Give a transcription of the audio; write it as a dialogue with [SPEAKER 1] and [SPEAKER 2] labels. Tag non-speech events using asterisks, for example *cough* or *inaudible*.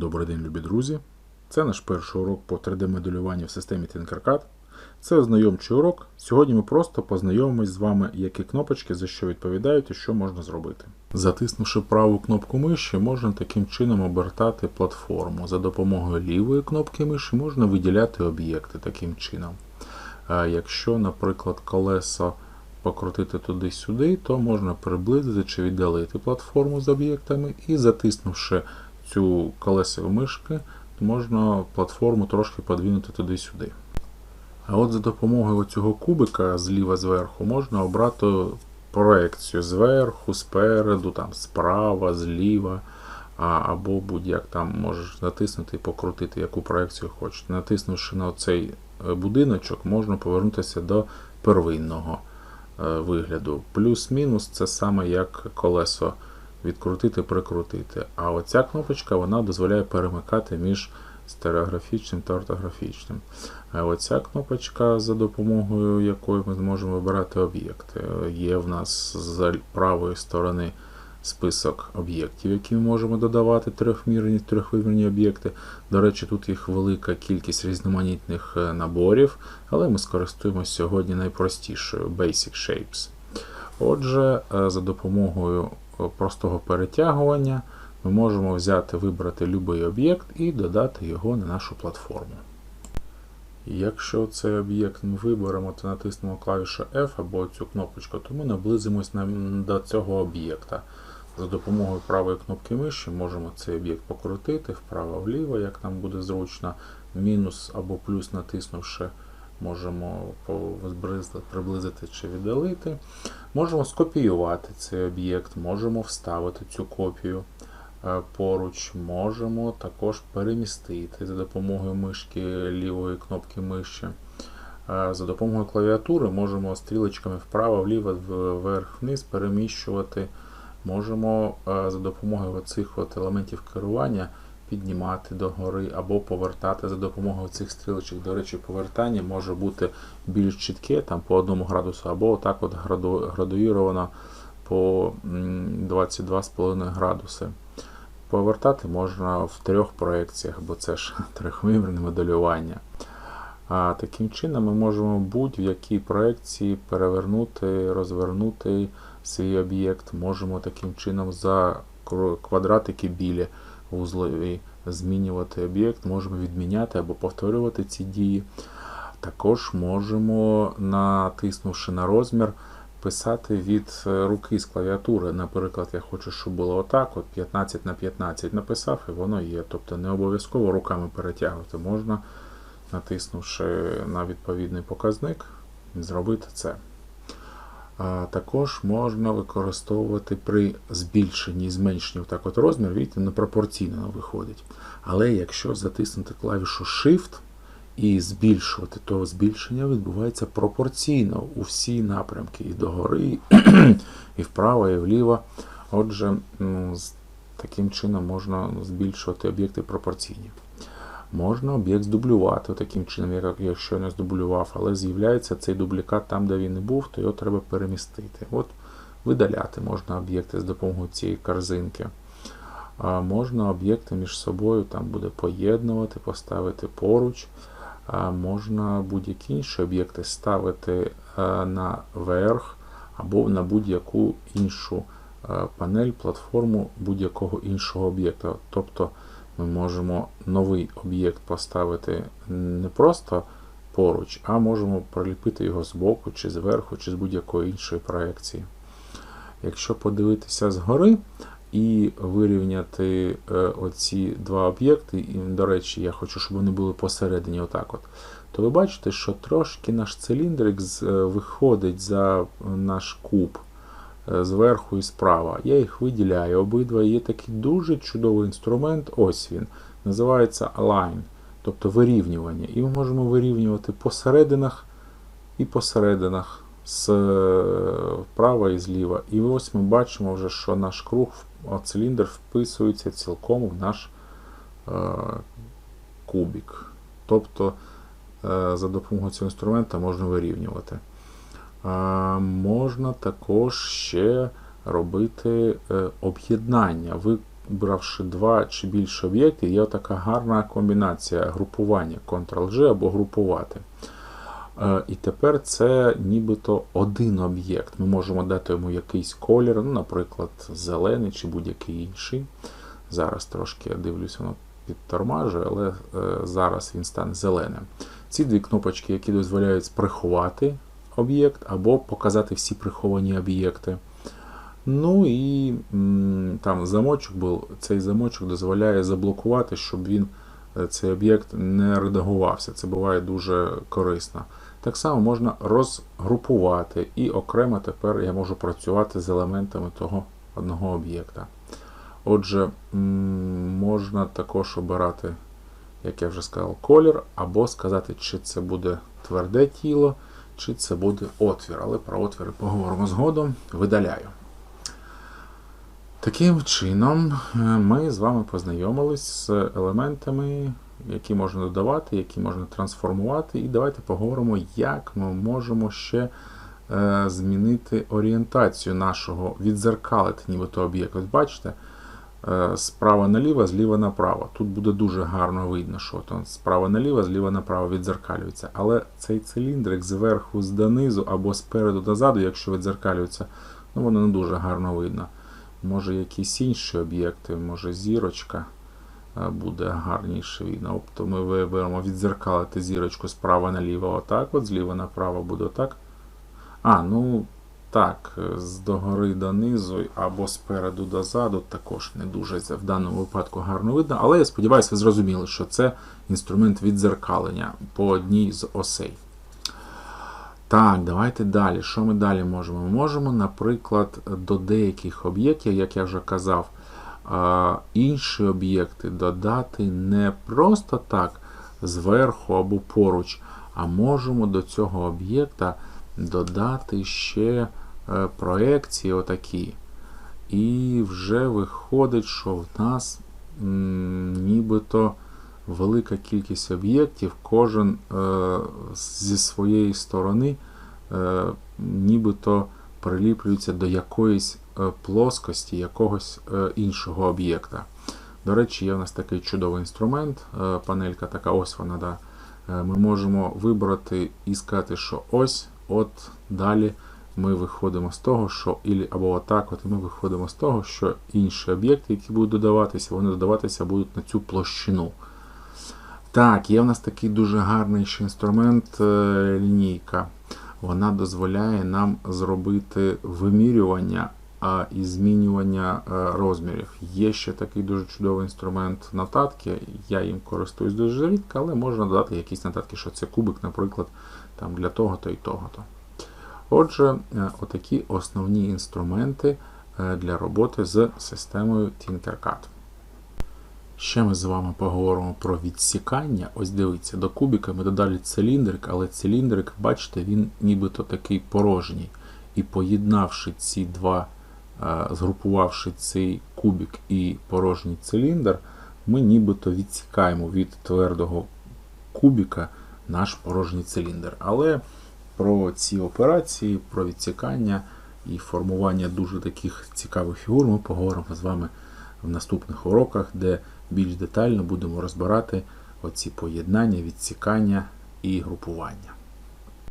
[SPEAKER 1] Добрий день, любі друзі! Це наш перший урок по 3D-моделюванню в системі Tinkercad. Це ознайомчий урок. Сьогодні ми просто познайомимось з вами, які кнопочки за що відповідають і що можна зробити. Затиснувши праву кнопку миші, можна таким чином обертати платформу. За допомогою лівої кнопки миші можна виділяти об'єкти таким чином. Якщо, наприклад, колесо покрутити туди-сюди, то можна приблизити чи віддалити платформу з об'єктами і затиснувши цю колесо мишки, можна платформу трошки подвинути туди-сюди. А от за допомогою цього кубика зліва зверху можна обрати проекцію зверху, спереду, там, справа, зліва. Або будь-як там можеш натиснути і покрутити, яку проекцію хочеш. Натиснувши на цей будиночок, можна повернутися до первинного е, вигляду. Плюс-мінус це саме як колесо відкрутити, прикрутити. А оця кнопочка вона дозволяє перемикати між стереографічним та ортографічним. А оця кнопочка, за допомогою якої ми зможемо вибирати об'єкти. Є в нас з правої сторони список об'єктів, які ми можемо додавати трьохмірні, трьохвимірні об'єкти. До речі, тут їх велика кількість різноманітних наборів, але ми скористуємося сьогодні найпростішою Basic Shapes. Отже, за допомогою простого перетягування ми можемо взяти, вибрати будь-який об'єкт і додати його на нашу платформу. Якщо цей об'єкт ми виберемо та натиснемо клавішу F або цю кнопочку, то ми наблизимось до цього об'єкта. За допомогою правої кнопки миші можемо цей об'єкт покрутити вправо-вліво, як нам буде зручно, мінус або плюс натиснувши, можемо приблизити чи віддалити. Можемо скопіювати цей об'єкт, можемо вставити цю копію поруч, можемо також перемістити за допомогою мишки лівої кнопки миші. За допомогою клавіатури можемо стрілочками вправо-вліво, вверх-вниз переміщувати. Можемо за допомогою цих елементів керування піднімати догори або повертати за допомогою цих стрілочок. До речі, повертання може бути більш чітке, там по 1 градусу, або отак от градуїровано по 22,5 градуси. Повертати можна в трьох проекціях, бо це ж *laughs* трьохвимірне моделювання. А Таким чином ми можемо будь-в-якій проекції перевернути, розвернути свій об'єкт. Можемо таким чином за квадратики білі вузлові змінювати об'єкт, можемо відміняти або повторювати ці дії. Також можемо, натиснувши на розмір, писати від руки з клавіатури. Наприклад, я хочу, щоб було отак: от 15 на 15 написав, і воно є. Тобто не обов'язково руками перетягувати. Можна, натиснувши на відповідний показник, зробити це. А Також можна використовувати при збільшенні і зменшенні так от розмір, бачите, непропорційно виходить. Але якщо затиснути клавішу Shift і збільшувати, то збільшення відбувається пропорційно у всі напрямки, і догори, і вправо, і вліво. Отже, ну, таким чином можна збільшувати об'єкти пропорційні. Можна об'єкт здублювати таким чином, як я щойно здублював, але з'являється цей дублікат там, де він не був, то його треба перемістити. От Видаляти можна об'єкти з допомогою цієї корзинки. Можна об'єкти між собою там буде поєднувати, поставити поруч. Можна будь-які інші об'єкти ставити наверх або на будь-яку іншу панель, платформу будь-якого іншого об'єкта. Тобто ми можемо новий об'єкт поставити не просто поруч, а можемо приліпити його з боку, чи зверху, чи з будь-якої іншої проекції. Якщо подивитися згори і вирівняти е, оці два об'єкти, і, до речі, я хочу, щоб вони були посередині, отак от, то ви бачите, що трошки наш циліндрик е, виходить за наш куб. Е, зверху і справа. Я їх виділяю обидва. Є такий дуже чудовий інструмент, ось він. Називається Align, тобто вирівнювання. І ми можемо вирівнювати посерединах і посерединах справа і зліва. І ось ми бачимо, вже, що наш круг, циліндр вписується цілком в наш е, кубік. Тобто е, за допомогою цього інструмента можна вирівнювати. Можна також ще робити е, об'єднання. Вибравши два чи більше об'єктів, є така гарна комбінація групування Ctrl-G або групувати. Е, І тепер це нібито один об'єкт. Ми можемо дати йому якийсь колір, ну, наприклад, зелений чи будь-який інший. Зараз трошки я дивлюся, воно підтормажує, але е, зараз він стане зеленим. Ці дві кнопочки, які дозволяють приховати об'єкт або показати всі приховані об'єкти. Ну і там замочок був. Цей замочок дозволяє заблокувати, щоб він е, цей об'єкт не редагувався. Це буває дуже корисно. Так само можна розгрупувати, і окремо тепер я можу працювати з елементами того одного об'єкта. Отже, можна також обирати, як я вже сказав, колір, або сказати, чи це буде тверде тіло, чи це буде отвір. Але про отвіри поговоримо згодом. Видаляю. Таким чином, е, ми з вами познайомились з елементами, які можна додавати, які можна трансформувати. І давайте поговоримо, як ми можемо ще е, змінити орієнтацію нашого, відзеркалити нібито об'єкт. Ось бачите, справа наліво, зліва направо. Тут буде дуже гарно видно, що от справа наліво, зліва направо відзеркалюється. Але цей циліндрик зверху донизу або спереду дозаду, якщо відзеркалюється, ну воно не дуже гарно видно. Може якісь інші об'єкти, може зірочка е, буде гарніше видно. Тобто ми виберемо відзеркалити зірочку справа наліво, отак, от зліва направо буде отак. А, ну так, з догори донизу або спереду дозаду також не дуже в даному випадку гарно видно. Але я сподіваюся, ви зрозуміли, що це інструмент відзеркалення по одній з осей. Так, давайте далі. Що ми далі можемо? Ми можемо, наприклад, до деяких об'єктів, як я вже казав, інші об'єкти додати не просто так зверху або поруч, а можемо до цього об'єкта додати ще е, проекції отакі. І вже виходить, що в нас нібито велика кількість об'єктів, кожен е, зі своєї сторони е, нібито приліплюється до якоїсь е, плоскості якогось е, іншого об'єкта. До речі, є у нас такий чудовий інструмент, е, панелька така, ось вона. Да. Е, Ми можемо вибрати і сказати, що ось, от далі ми виходимо з того, що або отак, от ми виходимо з того, що інші об'єкти, які будуть додаватися, вони додаватися будуть на цю площину. Так, є в нас такий дуже гарний ще інструмент е, лінійка. Вона дозволяє нам зробити вимірювання і змінювання е, розмірів. Є ще такий дуже чудовий інструмент нотатки. Я їм користуюсь дуже рідко, але можна додати якісь нотатки, що це кубик, наприклад, там, для того-то і того-то. Отже, е, отакі основні інструменти е, для роботи з системою Tinkercad. Ще ми з вами поговоримо про відсікання. Ось дивіться, до кубика ми додали циліндрик, але циліндрик, бачите, він нібито такий порожній. І поєднавши ці два, е, згрупувавши цей кубик і порожній циліндр, ми нібито відсікаємо від твердого кубика наш порожній циліндр. Але про ці операції, про відсікання і формування дуже таких цікавих фігур ми поговоримо з вами в наступних уроках, де більш детально будемо розбирати оці поєднання, відсікання і групування.